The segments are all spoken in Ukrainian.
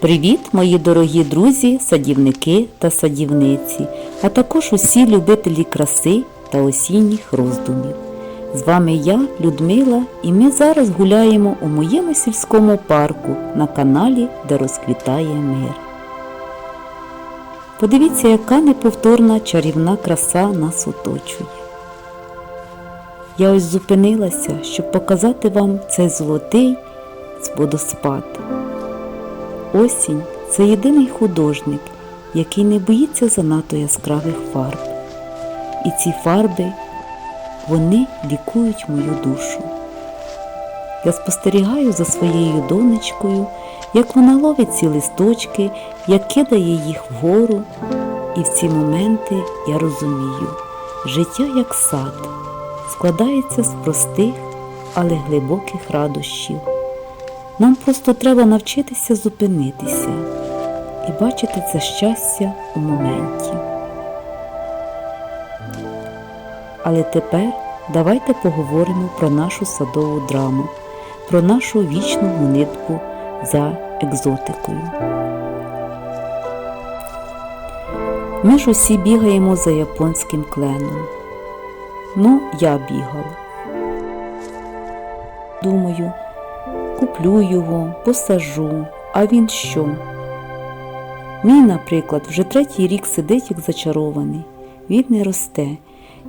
Привіт, мої дорогі друзі, садівники та садівниці, а також усі любителі краси та осінніх роздумів. З вами я, Людмила, і ми зараз гуляємо у моєму сільському парку на каналі, де розквітає мир. Подивіться, яка неповторна чарівна краса нас оточує. Я ось зупинилася, щоб показати вам цей золотий водоспад. Осінь це єдиний художник, який не боїться занадто яскравих фарб. І ці фарби, вони лікують мою душу. Я спостерігаю за своєю донечкою, як вона ловить ці листочки, як кидає їх вгору. І в ці моменти я розумію, життя як сад складається з простих, але глибоких радощів. Нам просто треба навчитися зупинитися і бачити це щастя у моменті. Але тепер давайте поговоримо про нашу садову драму, про нашу вічну гонитву за екзотикою. Ми ж усі бігаємо за японським кленом. Ну, я бігала. Думаю, куплю його, посажу, а він що? Мій, наприклад, вже третій рік сидить як зачарований, він не росте.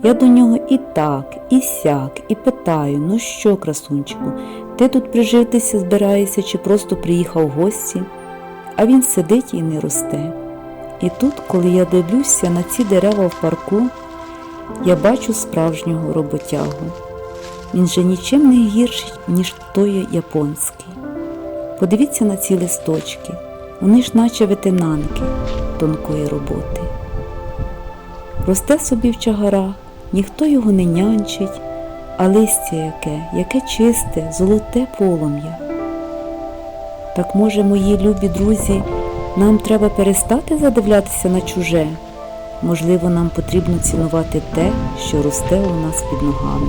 Я до нього і так, і сяк, і питаю, ну що, красунчику, ти тут прижитися збираєшся чи просто приїхав в гості? А він сидить і не росте. І тут, коли я дивлюся на ці дерева в парку, я бачу справжнього роботягу. Він же нічим не гірший, ніж той японський. Подивіться на ці листочки, вони ж наче ветенанки тонкої роботи. Росте собі в чагарах, ніхто його не нянчить, а листя яке, яке чисте, золоте полум'я. Так може, мої любі друзі, нам треба перестати задивлятися на чуже? Можливо, нам потрібно цінувати те, що росте у нас під ногами,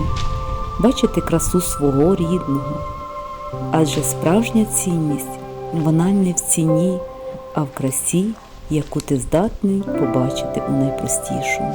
бачити красу свого рідного. Адже справжня цінність вона не в ціні, а в красі, яку ти здатний побачити у найпростішому.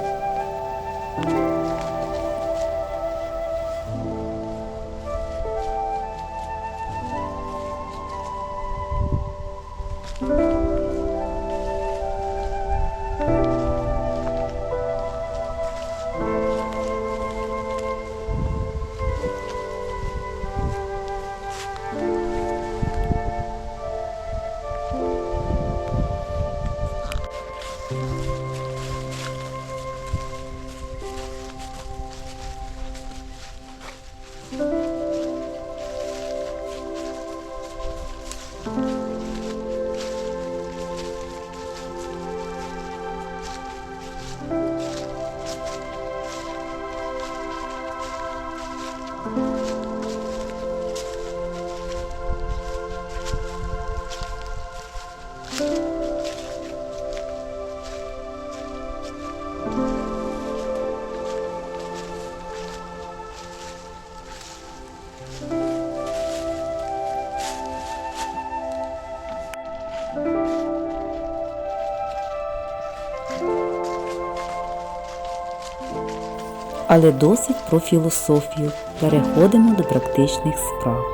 Але досить про філософію. Переходимо до практичних справ.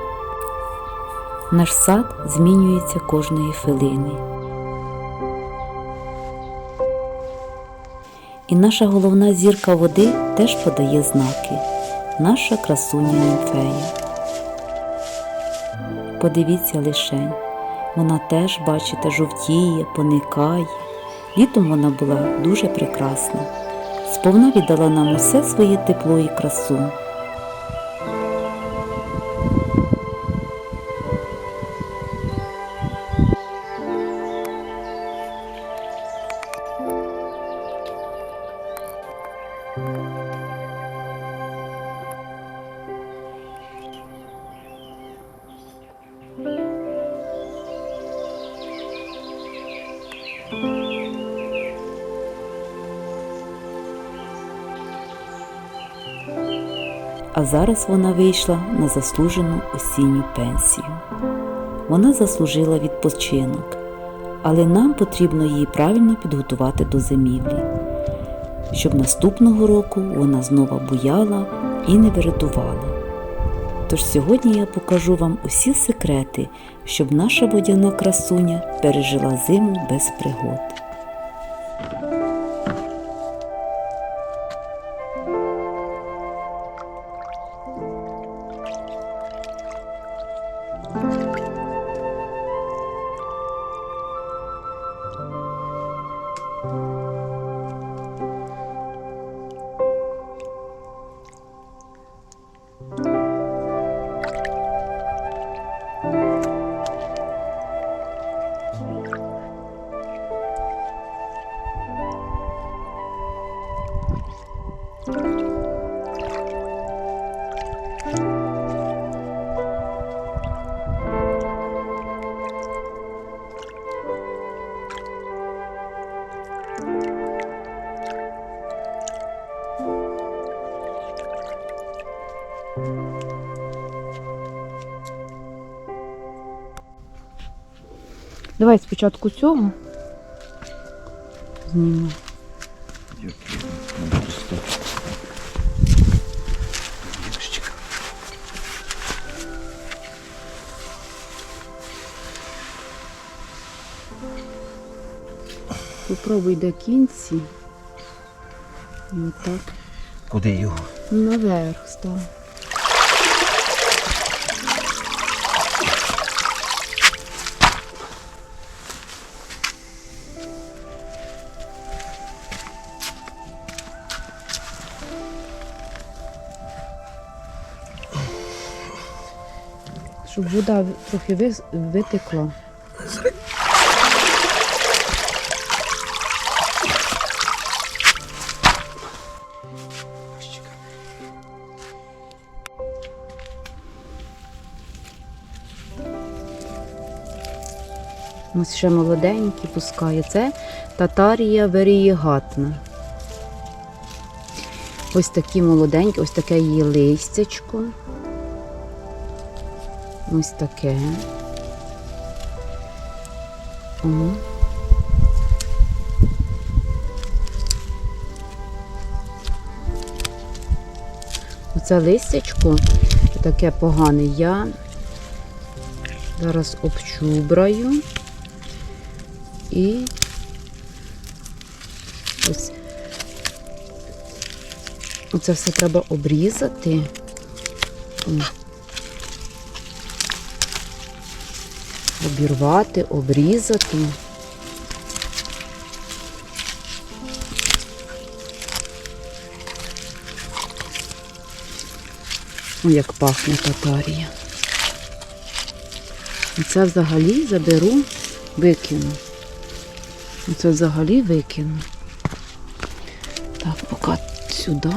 Наш сад змінюється кожної хвилини. І наша головна зірка води теж подає знаки. Наша красуня німфея. Подивіться лишень, вона теж, бачите, жовтіє, поникає. Літом вона була дуже прекрасна. Сповна віддала нам усе своє тепло і красу. Зараз вона вийшла на заслужену осінню пенсію. Вона заслужила відпочинок, але нам потрібно її правильно підготувати до зимівлі, щоб наступного року вона знову буяла і не вирятувала. Тож сьогодні я покажу вам усі секрети, щоб наша водяна красуня пережила зиму без пригод. Давай спочатку цього. Зніму. Попробуй до кінці. Отак. Куди його? Наверх став. Щоб вода трохи витекла. Ось ще молоденькі пускає. Це татарія варієгатна. Ось такі молоденькі, ось таке її листячко. Ось таке. О. Оце листячко таке погане. Я зараз обчубраю і ось оце все треба обрізати. Обірвати, обрізати. О, як пахне татарія. Це взагалі заберу, викину. Це взагалі викину. Так, поки сюди.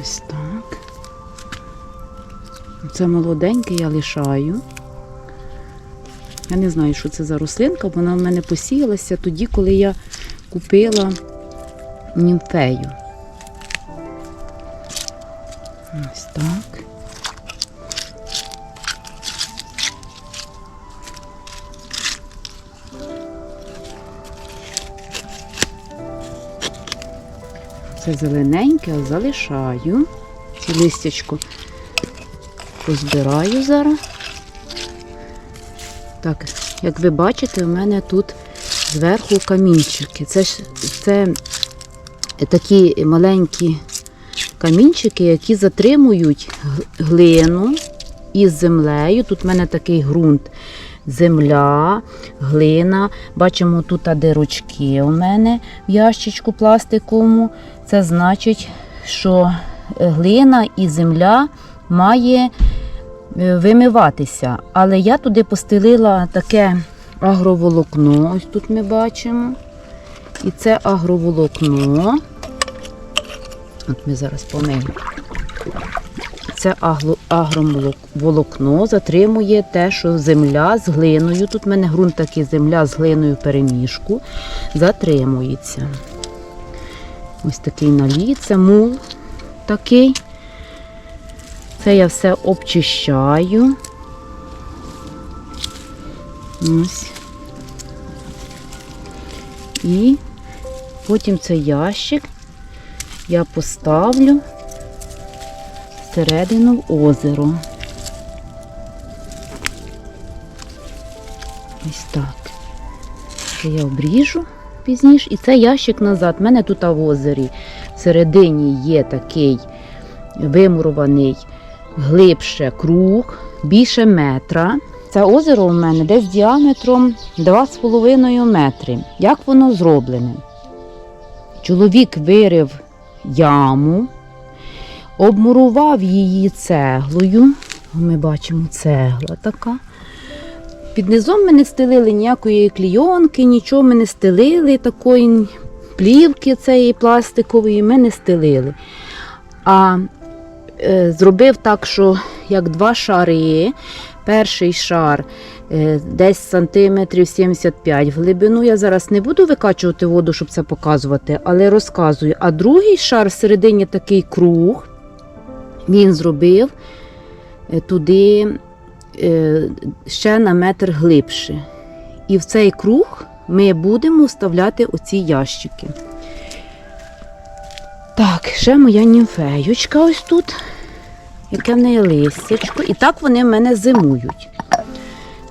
Ось так. Це молоденьке я лишаю. Я не знаю, що це за рослинка, вона в мене посіялася тоді, коли я купила німфею. Ось так. Це зелененьке залишаю. Ці листячко позбираю зараз. Так, як ви бачите, у мене тут зверху камінчики. Це це такі маленькі камінчики, які затримують глину із землею. Тут в мене такий ґрунт. Земля, глина. Бачимо тут дирочки у мене в ящичку пластиковому. Це значить, що е, глина і земля має е, вимиватися. Але я туди постелила таке агроволокно. Ось тут ми бачимо. І це агроволокно. От ми зараз помиємо. Це агроволокно затримує те, що земля з глиною. Тут в мене ґрунт такий земля з глиною переміжку. Затримується. Ось такий наліт, це мул такий. Це я все обчищаю. Ось. І потім цей ящик я поставлю всередину в озеро. Ось так. Це я обріжу пізніше. І це ящик назад. У мене тут в озері всередині є такий вимурований глибше круг, більше метра. Це озеро у мене десь діаметром 2,5 метри. Як воно зроблене? Чоловік вирив яму, обмурував її цеглою. Ми бачимо цегла така. Під низом ми не стелили ніякої клійонки, нічого ми не стелили, такої плівки цієї пластикової ми не стелили. А е, зробив так, що як два шари. Перший шар е, десь сантиметрів 75 в глибину. Я зараз не буду викачувати воду, щоб це показувати, але розказую. А другий шар всередині такий круг. Він зробив е, туди е, ще на метр глибше. І в цей круг ми будемо вставляти оці ящики. Так, ще моя німфеючка ось тут. Яке в неї листячко. І так вони в мене зимують.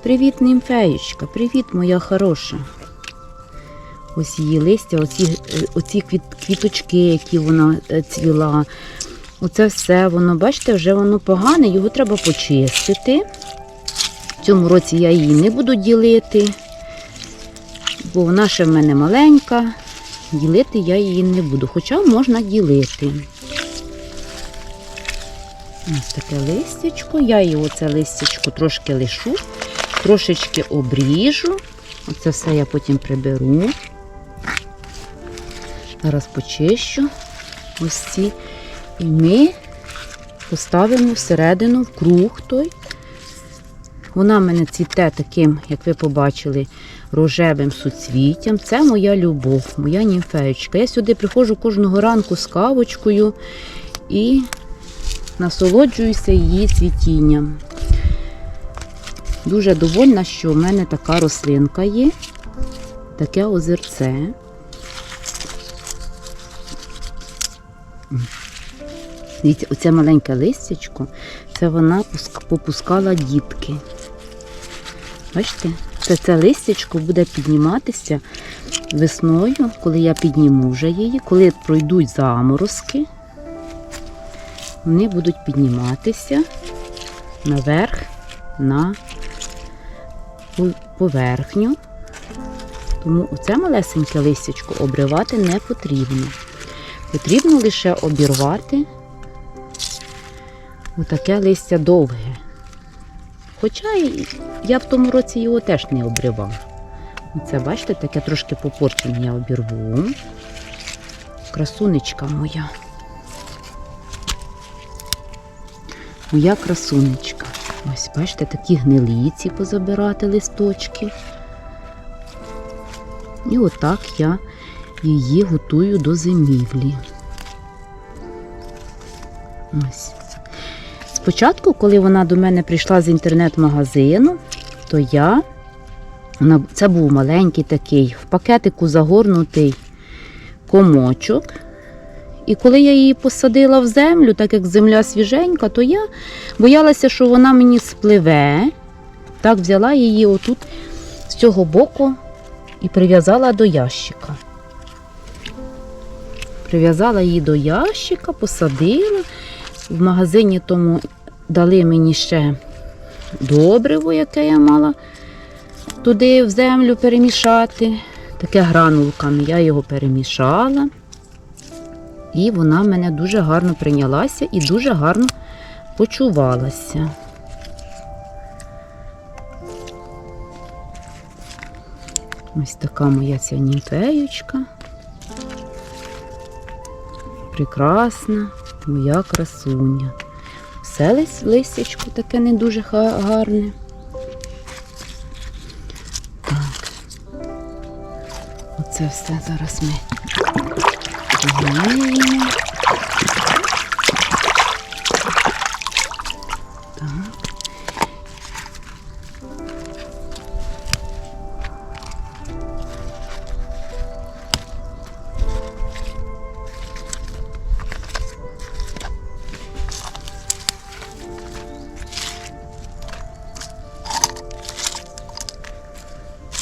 Привіт, німфеючка, привіт, моя хороша. Ось її листя, оці, оці квіт, квіточки, які вона е, цвіла. Оце все, воно, бачите, вже воно погане, його треба почистити. В цьому році я її не буду ділити, бо вона ще в мене маленька. Ділити я її не буду, хоча можна ділити. Ось таке листячко. Я її оце листячко трошки лишу, трошечки обріжу. Оце все я потім приберу. Зараз почищу ось ці. І ми поставимо всередину в круг той. Вона в мене цвіте таким, як ви побачили, рожевим суцвіттям. Це моя любов, моя німфеєчка. Я сюди приходжу кожного ранку з кавочкою і насолоджуюся її цвітінням. Дуже довольна, що в мене така рослинка є, таке озерце. Дивіться, оце маленьке листячко, це вона попускала дітки. Бачите? Це, це листячко буде підніматися весною, коли я підніму вже її, коли пройдуть заморозки, вони будуть підніматися наверх на поверхню. Тому оце малесеньке листячко обривати не потрібно. Потрібно лише обірвати отаке листя довге. Хоча я в тому році його теж не обривав. Оце, бачите, таке трошки попорчене я обірву. Красунечка моя. Моя красунечка. Ось, бачите, такі гнилиці позабирати листочки. І отак я її готую до зимівлі. Ось. Спочатку, коли вона до мене прийшла з інтернет-магазину, то я, це був маленький такий, в пакетику загорнутий комочок. І коли я її посадила в землю, так як земля свіженька, то я боялася, що вона мені спливе. Так взяла її отут з цього боку і прив'язала до ящика. Прив'язала її до ящика, посадила. В магазині тому дали мені ще добриво, яке я мала туди в землю перемішати. Таке гранулками. Я його перемішала. І вона мене дуже гарно прийнялася і дуже гарно почувалася. Ось така моя ця німфеєчка. Прекрасна, моя красуня. Все лис- листячко таке не дуже гарне. Так. Оце все зараз ми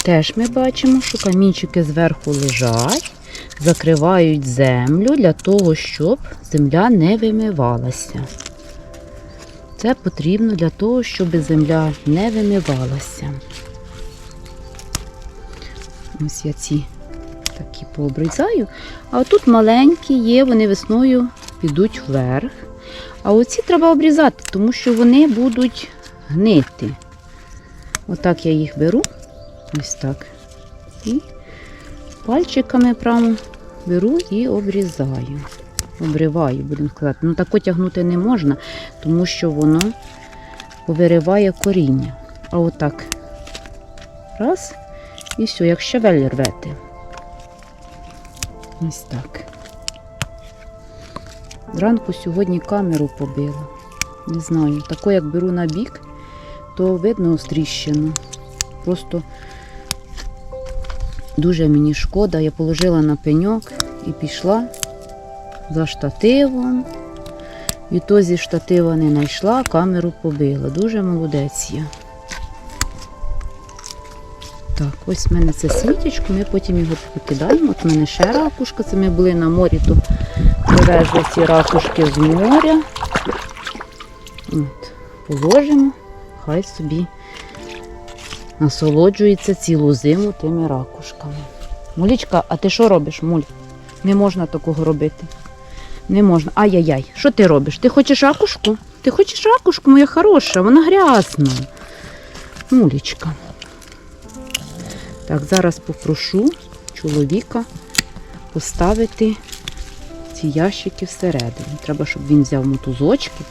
Теж ми бачимо, що камінчики зверху лежать, закривають землю для того, щоб земля не вимивалася. Це потрібно для того, щоб земля не вимивалася. Ось я ці такі пообрізаю. А тут маленькі є, вони весною підуть вверх. А оці треба обрізати, тому що вони будуть гнити. Отак я їх беру. Ось так. І пальчиками прямо беру і обрізаю. Обриваю, будемо сказати. Ну так тягнути не можна, тому що воно повириває коріння. А отак. Раз. І все, як щавель рвете. Ось так. Зранку сьогодні камеру побила. Не знаю, тако як беру на бік, то видно тріщину. Просто дуже мені шкода. Я положила на пеньок і пішла за штативом. І то зі штатива не знайшла, камеру побила. Дуже молодець я. Так, ось в мене це світячко, ми потім його покидаємо. От в мене ще ракушка, це ми були на морі, то привезли ці ракушки з моря. От, положимо, хай собі насолоджується цілу зиму тими ракушками. Мулічка, а ти що робиш, муль? Не можна такого робити. Не можна. Ай-яй-яй, що ти робиш? Ти хочеш ракушку? Ти хочеш ракушку, моя хороша, вона грязна. Мулічка. Так, зараз попрошу чоловіка поставити ці ящики всередину. Треба, щоб він взяв мотузочки.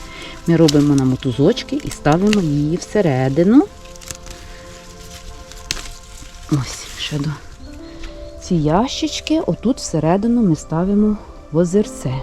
Ми робимо на мотузочки і ставимо її всередину. Ось, ще до ці ящички, отут всередину ми ставимо в озерце.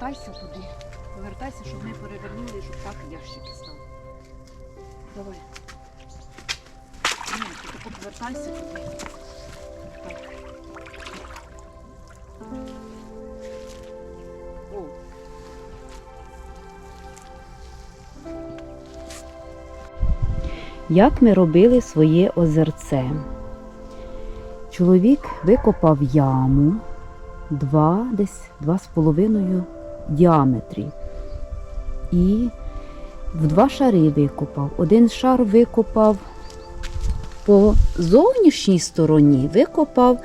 Повертайся туди. Повертайся, щоб ми перевернули, щоб так ящики стали. Давай. Ні, ти повертайся туди. Як ми робили своє озерце? Чоловік викопав яму, два, десь два з половиною діаметрі. І в два шари викопав. Один шар викопав по зовнішній стороні, викопав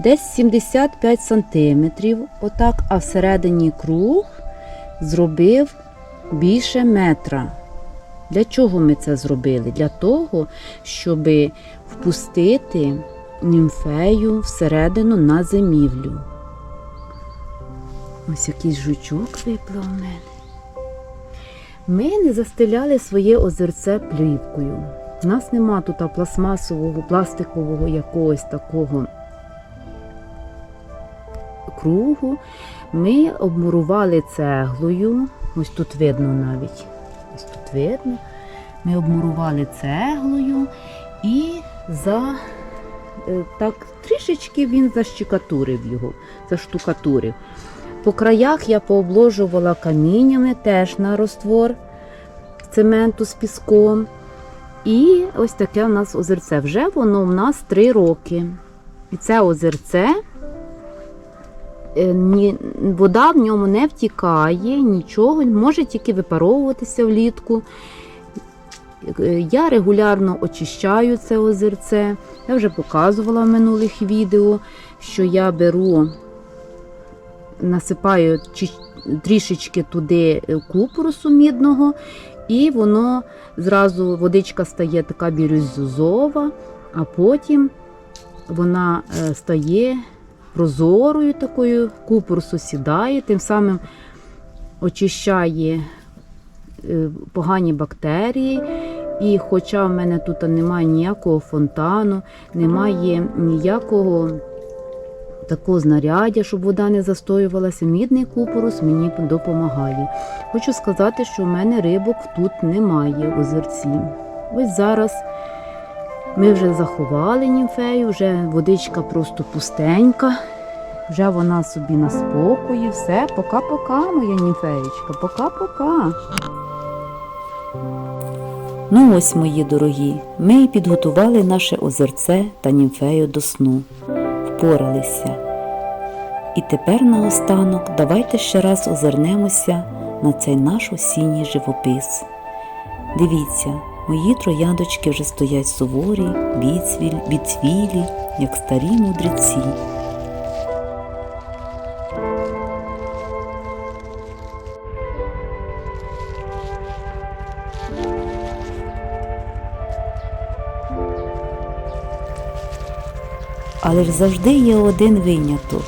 десь 75 сантиметрів, отак, а всередині круг зробив більше метра. Для чого ми це зробили? Для того, щоб впустити німфею всередину на зимівлю. Ось якийсь жучок виплав мене. Ми не застеляли своє озерце плівкою. У нас нема тут пластмасового, пластикового якогось такого кругу. Ми обмурували цеглою. Ось тут видно навіть. Ось тут видно. Ми обмурували цеглою і за е, так трішечки він защекатурив його, заштукатурив. По краях я пообложувала каміннями теж на роствор цементу з піском. І ось таке у нас озерце. Вже воно в нас три роки. І це озерце, е, вода в ньому не втікає, нічого, може тільки випаровуватися влітку. Е, Я регулярно очищаю це озерце. Я вже показувала в минулих відео, що я беру, насипаю трішечки туди е, мідного, і воно зразу водичка стає така бірюзова, а потім вона е, стає прозорою такою, купорусу сідає, тим самим очищає е, погані бактерії. І хоча в мене тут немає ніякого фонтану, немає ніякого такого знаряддя, щоб вода не застоювалася, мідний купорус мені допомагає. Хочу сказати, що в мене рибок тут немає в озерці. Ось зараз ми вже заховали німфею, вже водичка просто пустенька, вже вона собі на спокої. Все, пока-пока, моя німфеєчка, пока-пока. Ну ось, мої дорогі, ми і підготували наше озерце та німфею до сну. Впоралися. І тепер наостанок давайте ще раз озирнемося на цей наш осінній живопис. Дивіться, мої трояндочки вже стоять суворі, відцвілі, відцвілі, як старі мудреці. Але ж завжди є один виняток.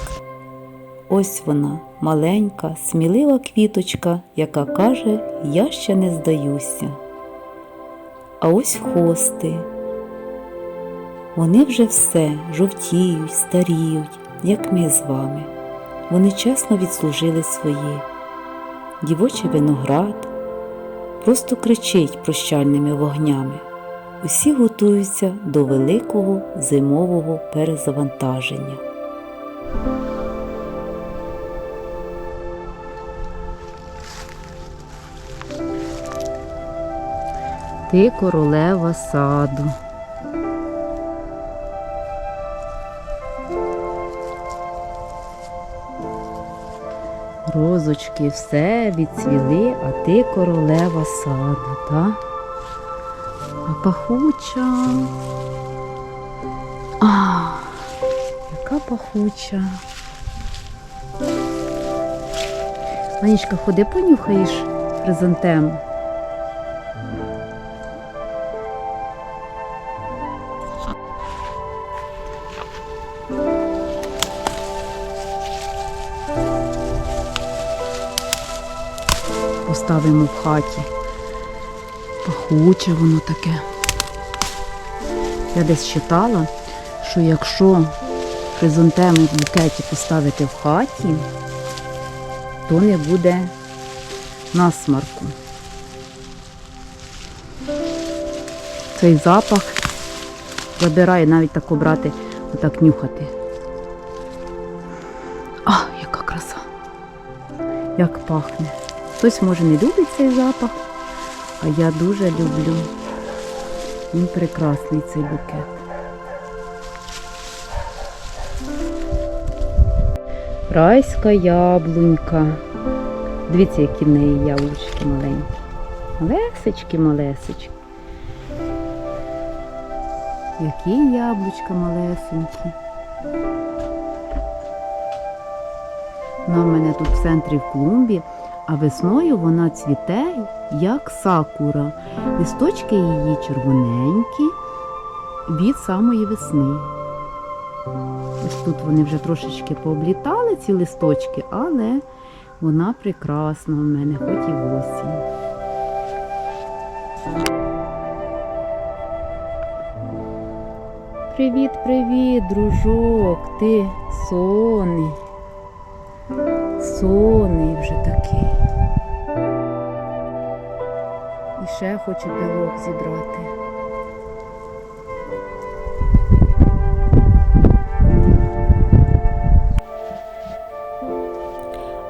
Ось вона, маленька, смілива квіточка, яка каже, я ще не здаюся. А ось хости. Вони вже все жовтіють, старіють, як ми з вами. Вони чесно відслужили своє. Дівочий виноград просто кричить прощальними вогнями. Усі готуються до великого зимового перезавантаження. Ти королева саду. Розочки все відцвіли, а ти королева саду, та? Пахуча. А, яка пахуча. Манічка, ходи понюхаєш хризантему. Поставимо в хаті. Пахуче воно таке. Я десь читала, що якщо хризантеми в букеті поставити в хаті, то не буде насмарку. Цей запах забирає навіть так обрати, отак нюхати. А, яка краса! Як пахне. Хтось може не любить цей запах, а я дуже люблю. Він прекрасний цей букет. Райська яблунька. Дивіться, які в неї яблучки маленькі. Малесечки, малесечки. Які яблучка малесенькі. Вона в мене тут в центрі в клумбі, а весною вона цвіте, як сакура. Листочки її червоненькі від самої весни. Ось тут вони вже трошечки пооблітали ці листочки, але вона прекрасна в мене, хоч і осінь. Привіт, привіт, дружок, ти сонний. Сонний вже такий. Ще хоче пилок зібрати.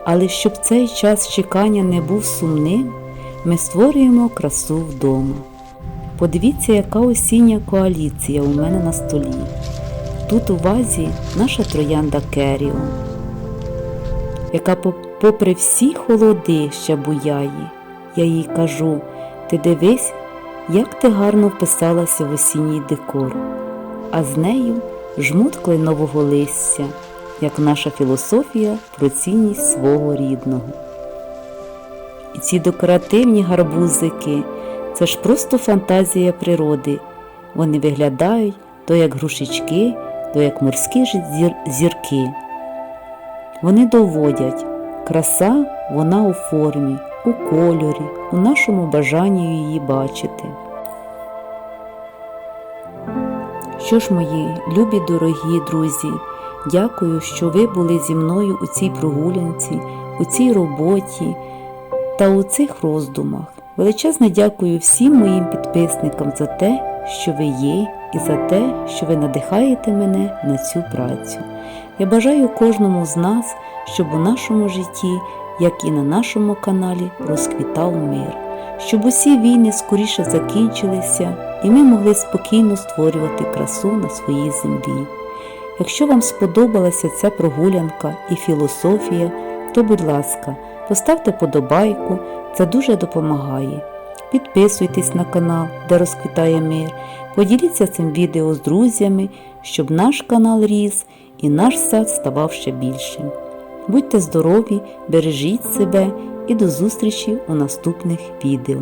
Але щоб цей час чекання не був сумним, ми створюємо красу вдома. Подивіться, яка осіння коаліція у мене на столі. Тут у вазі наша троянда Керіо, яка попри всі холоди ще буяє. Я їй кажу, ти дивись, як ти гарно вписалася в осінній декор, а з нею жмут кленового листя, як наша філософія про цінність свого рідного. І ці декоративні гарбузики це ж просто фантазія природи. Вони виглядають то як грушечки, то як морські зір- зірки. Вони доводять, краса вона у формі, у кольорі, у нашому бажанні її бачити. Що ж, мої любі дорогі друзі, дякую, що ви були зі мною у цій прогулянці, у цій роботі та у цих роздумах. Величезне дякую всім моїм підписникам за те, що ви є, і за те, що ви надихаєте мене на цю працю. Я бажаю кожному з нас, щоб у нашому житті, як і на нашому каналі, розквітав мир, щоб усі війни скоріше закінчилися, і ми могли спокійно створювати красу на своїй землі. Якщо вам сподобалася ця прогулянка і філософія, то, будь ласка, поставте подобайку, це дуже допомагає. Підписуйтесь на канал, де розквітає мир, поділіться цим відео з друзями, щоб наш канал ріс і наш сад ставав ще більшим. Будьте здорові, бережіть себе і до зустрічі у наступних відео.